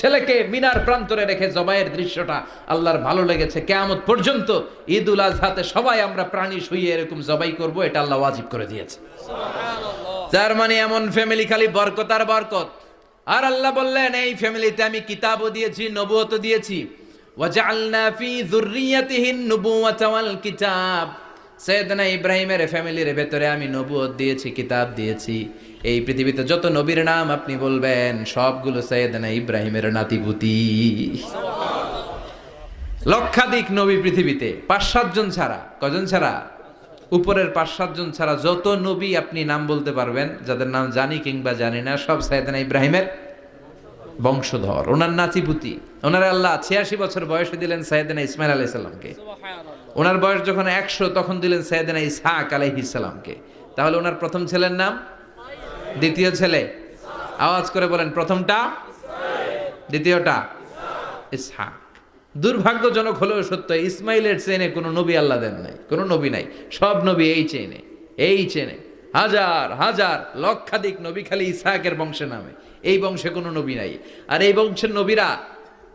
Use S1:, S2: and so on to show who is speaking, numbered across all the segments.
S1: ছেলেকে মিনার প্রান্তরে রেখে জবাইয়ের দৃশ্যটা আল্লাহর ভালো লেগেছে। কেয়ামত পর্যন্ত ঈদ উল আজহাতে সবাই আমরা প্রাণী শুয়ে এরকম জবাই করব এটা আল্লাহ ওয়াজিব করে দিয়েছে। তার মানে এমন ফ্যামিলি খালি বরকত আর বরকত। আর আল্লাহ বললেন এই ফ্যামিলিতে আমি কিতাবও দিয়েছি নবুয়তও দিয়েছি। ওয়াজআলনা ফি যুররিয়াতিহিন নুবুওয়াতা ওয়াল কিতাব। সৈয়দনা ইব্রাহিমের ফ্যামিলির ভেতরে আমি নবুয়ত দিয়েছি, কিতাব দিয়েছি। এই পৃথিবীতে যত নবীর নাম আপনি বলবেন, সবগুলো সৈয়দনা ইব্রাহিমের নাতিপুতি। লক্ষাধিক নবী পৃথিবীতে পাঁচ সাতজন ছাড়া। কজন ছাড়া? উপরের পাঁচ সাতজন ছাড়া যত নবী আপনি নাম বলতে পারবেন, যাদের নাম জানি কিংবা জানি না, সব সাইদানা ইব্রাহিমের বংশধর, ওনার নাতিপুতি। ওনার আল্লাহ ছিয়াশি বছর বয়সে দিলেন সাইদানা ইসমাইল আলাইহিস সালামকে। ওনার বয়স যখন একশো, তখন দিলেন সাইদানা ইসহাক আলাইহিস সালামকে। তাহলে ওনার প্রথম ছেলের নাম? দ্বিতীয় ছেলে? আওয়াজ করে বলেন, প্রথমটা? দ্বিতীয়টা? ইসহাক। দুর্ভাগ্যজনক হলেও সত্য, ইসমাইলের চেনে কোনো নবী আল্লাহ দেন নাই, কোনো নবী নাই, সব নবী এই চেনে এই চেনে হাজার হাজার, লক্ষাধিক নবী খালি ইসহাকের বংশে নামে, এই বংশে কোনো নবী নাই। আর এই বংশের নবীরা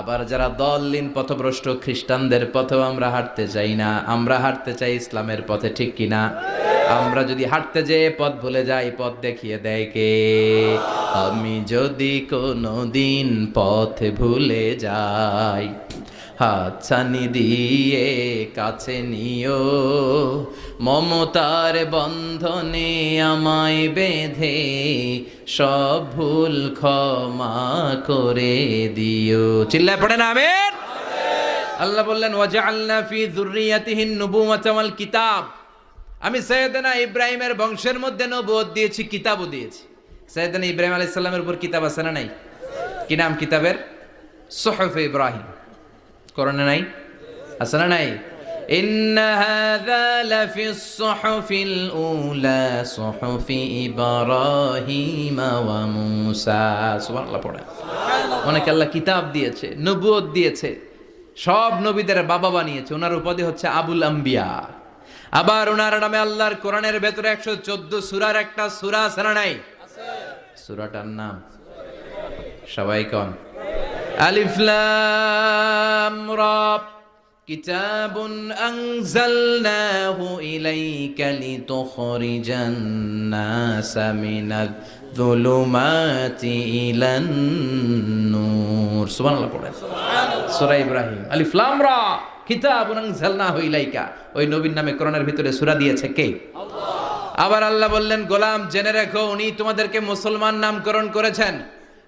S1: আবার যারা দললিন পথভ্রষ্ট খ্রিস্টানদের পথেও আমরা হাঁটতে চাই না, আমরা হাঁটতে চাই ইসলামের পথে, ঠিক কিনা আমরা যদি হাঁটতে যেয়ে পথ ভুলে যাই, পথ দেখিয়ে দেয় কে? আমি যদি কোনো দিন পথ ভুলে যাই হাতছানি দিয়ে কাছে নিও। মমতার বন্ধনে আমায় বেঁধে সব ভুল ক্ষমা করে দিও। চিল্লায় পড়ে না আমেন। আল্লাহ বললেন, ওয়াজআলনা ফি যুররিয়াতিহিন নুবুওয়াতা ওয়াল কিতাব। আমি সৈয়দনা ইব্রাহিমের বংশের মধ্যে নবুয়ত দিয়েছি, কিতাবও দিয়েছি। সৈয়দনা ইব্রাহিম আলাইহিস সালামের উপর কিতাব আছে না নাই? কি নাম কিতাবের? সুহফ ইব্রাহিম। করণে নাই আছে না নাই إن هذا لفي الصحف الأولى صحف إبراهيم وموسى سبحان الله পড়ে অনেকে আল্লাহ কিতাব দিয়েছে নবুয়ত দিয়েছে সব নবীদের বাবা বানিয়েছে ওনার উপাধি হচ্ছে আবুল আম্বিয়া আবার ওনার নামে আল্লাহর কোরআনের ভেতরে একশো চোদ্দ সুরার একটা সুরা আছে না নাই সুরাটার নাম সবাই কন আলিফ লাম রা كتاب أنزلناه إليك لتخرج الناس من الظلمات إلى النور سبحان الله পড়েন সূরা ইব্রাহিম আলিফ লাম রা কিতাবুন আনজালনাহু ইলাইকা ওই নবীর নামে কোরআনের ভিতরে সূরা দিয়েছে কে আবার আল্লাহ বললেন গোলাম জেনে রাখো উনি তোমাদেরকে মুসলমান নামকরণ করেছেন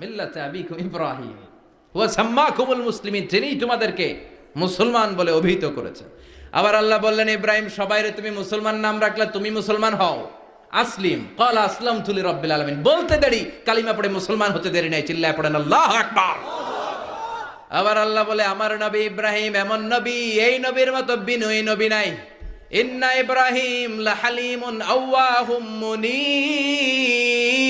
S1: মিল্লাতে আবিকুম ইব্রাহিম। হুয়া সাম্মাকুমুল মুসলিমিন তিনিই তোমাদেরকে মুসলমান বলে অভিহিত করেছেন। আবার আল্লাহ বললেন, ইব্রাহিম সবাইরে তুমি মুসলমান নাম রাখলে তুমি মুসলমান হও। আসলিম কল আসলাম তুলি রব্বিল আলামিন। বলতে দেরি, কালিমা পড়ে মুসলমান হতে দেরি নাই, চিল্লায় পড়েন, আল্লাহ আকবার। আবার আল্লাহ বলে, আমার নবী ইব্রাহিম এমন নবী, এই নবীর মতো বিনয়ী নবী নাই। ইন্না ইব্রাহিম লাহালিমুন আওয়াহুম মুনিব।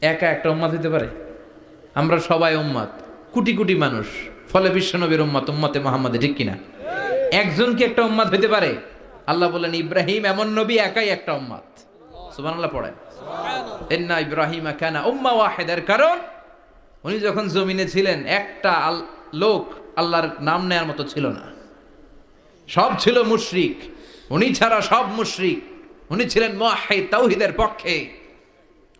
S1: একা একটা উম্মাত হইতে পারে? আমরা সবাই উম্মাত কোটি কোটি মানুষ ফলে বিশ্বনবীর উম্মাত উম্মতে মোহাম্মদে ঠিক কিনা? একজন কি একটা উম্মাত হইতে পারে? আল্লাহ বলেন ইব্রাহিম এমন নবী একাই একটা উম্মাত সুবহানাল্লাহ পড়েন। ইন্না ইব্রাহিম কানা উম্মা ওয়াহিদার। কারণ উনি যখন জমিনে ছিলেন একটা লোক আল্লাহর নাম নেয়ার মতো ছিল না। সব ছিল মুশরিক। উনি ছাড়া সব মুশরিক। উনি ছিলেন মুয়াহিদ তাওহীদের পক্ষে।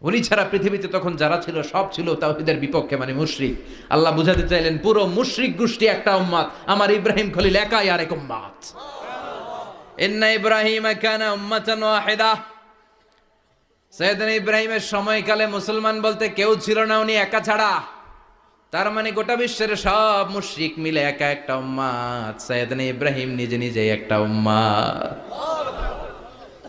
S1: উনি ছাড়া পৃথিবীতে তখন যারা ছিল, সব ছিল তাওহীদের বিপক্ষে মানে মুশরিক। আল্লাহ বুঝাতে চাইলেন, পুরো মুশরিক গোষ্ঠী একটা উম্মাত, আমার ইব্রাহিম খলিল একাই আরেক উম্মাত। ইন্না ইব্রাহিম কানা উম্মাতান ওয়াহিদা। ইব্রাহিমের সময়কালে মুসলমান বলতে কেউ ছিল না উনি একা ছাড়া। তার মানে গোটা বিশ্বের সব মুশরিক মিলে একা একটা উম্মাত। সৈয়দনা ইব্রাহিম নিজে নিজে একটা উম্মাত।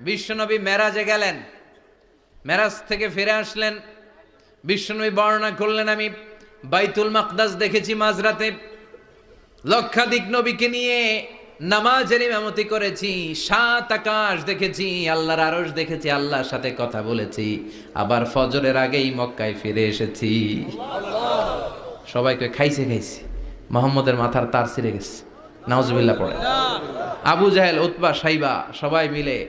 S1: বিশ্বনবী মেরাজে গেলেন। মেরাজ থেকে ফিরে আসলেন। বিশ্বনবী বর্ণনা করলেন, আমি বাইতুল মাকদাস দেখেছি মাঝরাতে। লক্ষাধিক নবীকে নিয়ে নামাজের ইমামতি করেছি। সাত আকাশ দেখেছি, আল্লাহর আরশ দেখেছি, আল্লাহর সাথে কথা বলেছি। আবার ফজরের আগেই মক্কায় ফিরে এসেছি। সবাইকে খাইছে খাইছে। মোহাম্মদের মাথার তার ছিঁড়ে গেছে। নাউজুবিল্লাহ পড়ে। আবু জাহেল, উতবা, সাইবা, সবাই মিলে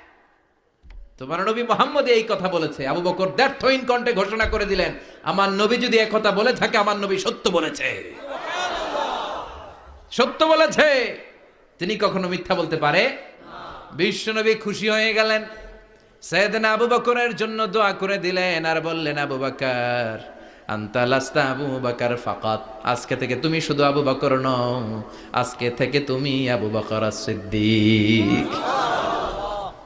S1: তোমার নবী মোহাম্মদ এই কথা বলেছে। আবু বকর ব্যর্থহীন কণ্ঠে ঘোষণা করে দিলেন, আমার নবী যদি এক কথা বলে থাকে, আমার নবী সত্য বলেছে। সত্য বলেছে। তিনি কখনো মিথ্যা বলতে পারে? বিশ্বনবী খুশি হয়ে গেলেন। সৈয়দনা আবু বকরের জন্য দোয়া করে দিলেন আর বললেন, আবু বকর, আন্তা লাস্তা আবু বকর ফাকাত। আজকে থেকে তুমি শুধু আবু বকর নও, আজকে থেকে তুমি আবু বকর সিদ্দিক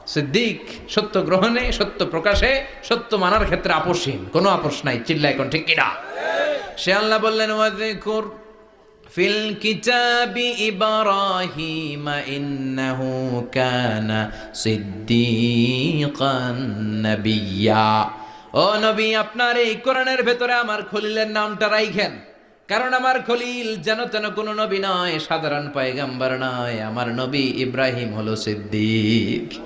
S1: সিদ্দিক সত্য গ্রহণে, সত্য প্রকাশে, সত্য মানার ক্ষেত্রে আপোষহীন। কোনো আপোষ নাই চিল্লা এখন ঠিক কিনা? সে আল্লাহ বললেন, ওয়াযকুর ফিল কিতাবি ইব্রাহিম ইন্নাহু কানা সিদ্দিকান নাবিয়্যা ও নবী, আপনার এই কোরআনের ভেতরে আমার খলিলের নামটা রাইখেন। কারণ আমার খলিল যেন তেন কোনো নবী নয়, সাধারণ পয়গাম্বার নয়। আমার নবী ইব্রাহিম হলো সিদ্দিক।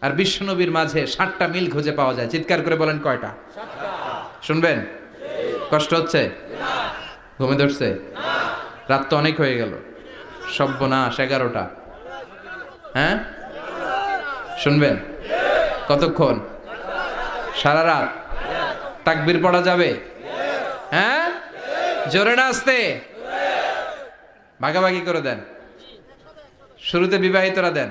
S1: আর বিশ্বনবীর মাঝে ষাটটা মিল খুঁজে পাওয়া যায়। চিৎকার করে বলেন কয়টা? শুনবেন? কষ্ট হচ্ছে? ঘুমে ধরছে? রাত তো অনেক হয়ে গেল। সব্যনাশ এগারোটা। হ্যাঁ? শুনবেন? কতক্ষণ? সারা রাত? তাকবির পড়া যাবে? হ্যাঁ? জোরে না আসতে ভাগাভাগি করে দেন। শুরুতে বিবাহিতরা দেন।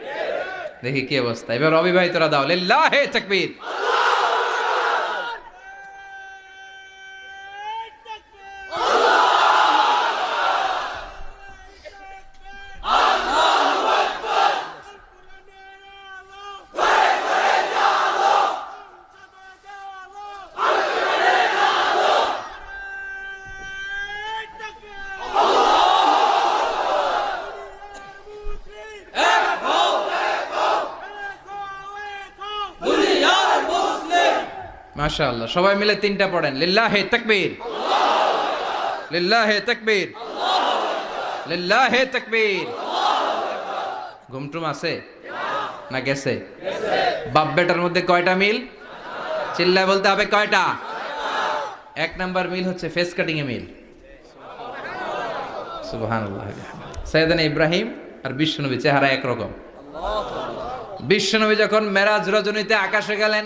S1: দেখি কি অবস্থা এবার অবিবাহিতরা দাও লিল্লাহি তাকবীর মাশাআল্লাহ। সবাই মিলে তিনটা পড়েন। লিল্লাহি তাকবীর। লিল্লাহি তাকবীর। লিল্লাহি তাকবীর। ঘুমটুম আছে? না গেছে? বাপ বেটার মধ্যে কয়টা মিল? চিল্লায় বলতে হবে কয়টা? এক নাম্বার মিল হচ্ছে ফেস কাটিং এ মিল। সুবহানাল্লাহ ইব্রাহিম আর বিশ্বনবী, চেহারা একরকম। বিশ্বনবী যখন মেরাজ রজনীতে আকাশে গেলেন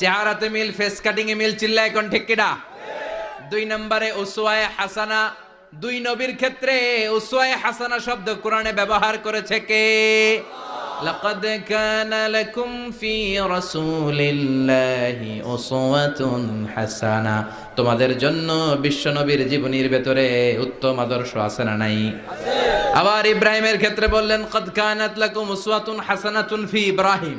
S1: চেহারাতে মিল ফেস কাটিং এ মিল চিল্লা এখন ঠিক কিনা দুই নম্বরে উসওয়ায়ে হাসানা। দুই নবীর ক্ষেত্রে উসওয়ায়ে হাসানা শব্দ কোরআনে ব্যবহার করেছে কে? লাকাদ কানা লাকুম ফি রাসূলিল্লাহি উসওয়াতুন হাসানা। তোমাদের জন্য বিশ্বনবীর জীবনীর ভেতরে উত্তম আদর্শ আছে না নাই? আবার ইব্রাহিমের ক্ষেত্রে বললেন কদ কানাত লাকুম উসওয়াতুন হাসানাতুন ফি ইব্রাহিম।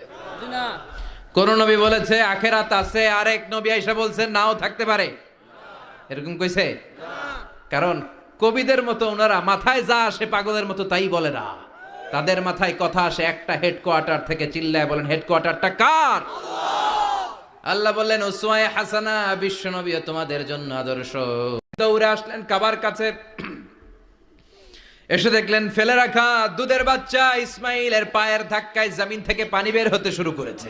S1: কোন নবী বলেছে, আখেরাত আছে। আরেক নবী আইসা বলছে, নাও থাকতে পারে। এরকম কইছে? কারণ কবিদের মতো ওনারা মাথায় যা আসে পাগলের মতো তাই বলে না। তাদের মাথায় কথা আসে, একটা হেডকোয়ার্টার থেকে চিল্লায় বলেন হেডকোয়ার্টারটা কার? আল্লাহ বললেন ওসমায় হাসানা, বিশ্ব নবী, তোমাদের জন্য আদর্শ। দৌড়ে আসলেন কাবার কাছে। এসে দেখলেন, ফেলে রাখা দুধের বাচ্চা ইসমাইলের পায়ের ধাক্কায় জমিন থেকে পানি বের হতে শুরু করেছে।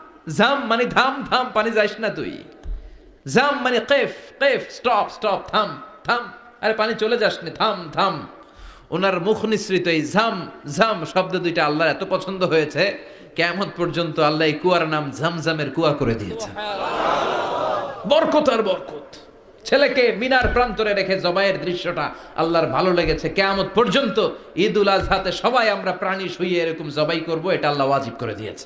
S1: জাম মানে থাম থাম পানি যাইস না তুই। জাম মানে কেফ কেফ, স্টপ স্টপ থাম থাম আরে পানি চলে যাস না থাম থাম ওনার মুখ নিঃসৃত এই ঝাম ঝাম শব্দ দুইটা আল্লাহর এত পছন্দ হয়েছে কেমন পর্যন্ত আল্লাহ এই কুয়ার নাম ঝামঝামের কুয়া করে দিয়েছেন বরকত আর বরকত। ছেলেকে মিনার প্রান্তরে রেখে জবাইয়ের দৃশ্যটা আল্লাহর ভালো লেগেছে। কেয়ামত পর্যন্ত ঈদ উল আজহাতে সবাই আমরা প্রাণী শুয়ে এরকম জবাই করব, এটা আল্লাহ ওয়াজিব করে দিয়েছে।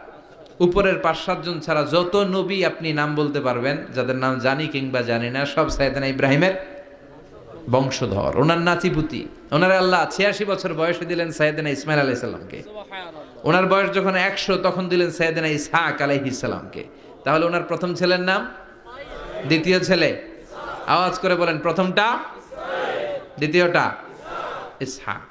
S1: উপরের পাঁচ সাতজন ছাড়া যত নবী আপনি নাম বলতে পারবেন যাদের নাম জানি কিংবা জানি না সব সাইদানা ইব্রাহিমের বংশধর ওনার নাতিপুতি। ওনার আল্লাহ ছিয়াশি বছর বয়সে দিলেন সাইদানা ইসমাইল আলাইসাল্লামকে ওনার বয়স যখন একশো তখন দিলেন সাইদানা ইসহাক আলাইহিসাল্লামকে তাহলে ওনার প্রথম ছেলের নাম? দ্বিতীয় ছেলে? আওয়াজ করে বলেন প্রথমটা? দ্বিতীয়টা? ইসহাক।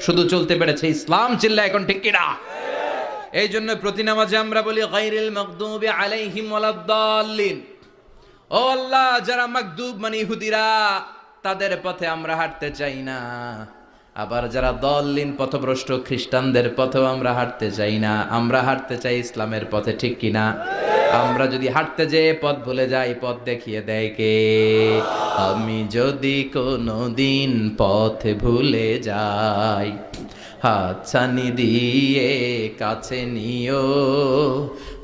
S1: শুধু চলতে পেরেছে ইসলাম চিল্লা এখন ঠিক কিনা? এই জন্য প্রতি নামাজে আমরা বলি গাইরিল মাগদুবি আলাইহিম ওয়ালাদ্দাল্লিন ও আল্লাহ, যারা মাকদুব মানে ইহুদিরা, তাদের পথে আমরা হাঁটতে চাই না। আবার যারা দলিন পথভ্রষ্ট খ্রিস্টানদের পথেও আমরা হাঁটতে চাই না। আমরা হাঁটতে চাই ইসলামের পথে ঠিক কিনা? আমরা যদি হাঁটতে যেয়ে পথ ভুলে যাই, পথ দেখিয়ে দেয় কে? আমি যদি কোনো দিন পথ ভুলে যাই হাত ছানি দিয়ে কাছে নিও,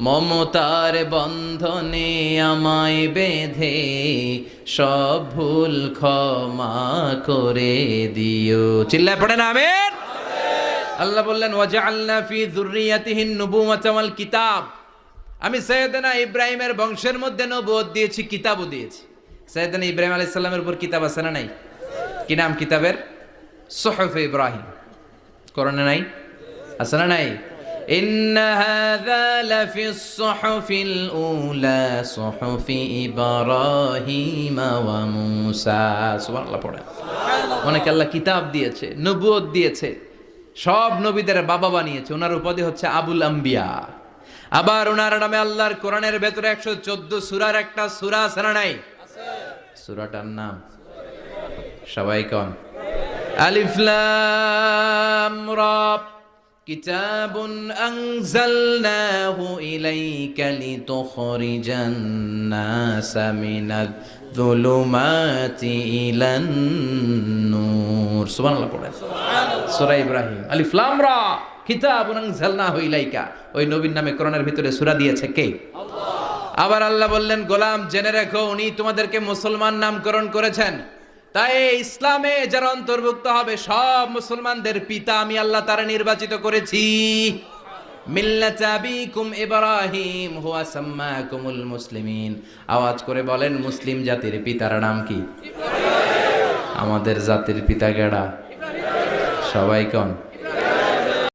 S1: মমতার বন্ধনে আমায় বেঁধে সব ভুল ক্ষমা করে দিও। চিল্লায় পড়ে না, আমেন? আল্লাহ বললেন, ওয়াজআলনা ফি যুররিয়াতিহিন নুবুওয়াতা ওয়াল কিতাব। আমি সৈয়দনা ইব্রাহিমের বংশের মধ্যে নবুয়ত দিয়েছি কিতাবও দিয়েছি সৈয়দনা ইব্রাহিম আলাইহিস সালামের উপর কিতাব আছে না নাই কি নাম কিতাবের সুহফ ইব্রাহিম কোরআনে নাই আছে না নাই إن هذا لفي الصحف الأولى صحف إبراهيم وموسى سبحان الله পড়ে অনেক আল্লাহ কিতাব দিয়েছে নবুয়ত দিয়েছে সব নবীদের বাবা বানিয়েছে ওনার উপাধি হচ্ছে আবুল আম্বিয়া আবার ওনার নামে আল্লাহর কোরআনের ভেতরে একশো চোদ্দ সুরার একটা সুরা আছে না নাই সুরাটার নাম সবাই কন আলিফ লাম রা كتاب أنزلناه إليك لتخرج الناس من الظلمات إلى النور سبحان الله পড়েন সূরা ইব্রাহিম আলিফ লাম রা কিতাবুন আনজালনাহু ইলাইকা। ওই নবীর নামে কোরআনের ভিতরে সূরা দিয়েছে কে? আবার আল্লাহ বললেন, গোলাম, জেনে রাখো, উনি তোমাদেরকে মুসলমান নামকরণ করেছেন। তাই ইসলামে যারা অন্তর্ভুক্ত হবে, সব মুসলমানদের পিতা আমি আল্লাহ তারা নির্বাচিত করেছি। ইব্রাহিম, হুয়া সাম্মাকুমুল মুসলিমিন। আওয়াজ করে বলেন, মুসলিম জাতির পিতার নাম কি? আমাদের জাতির পিতা গেড়া সবাই কন?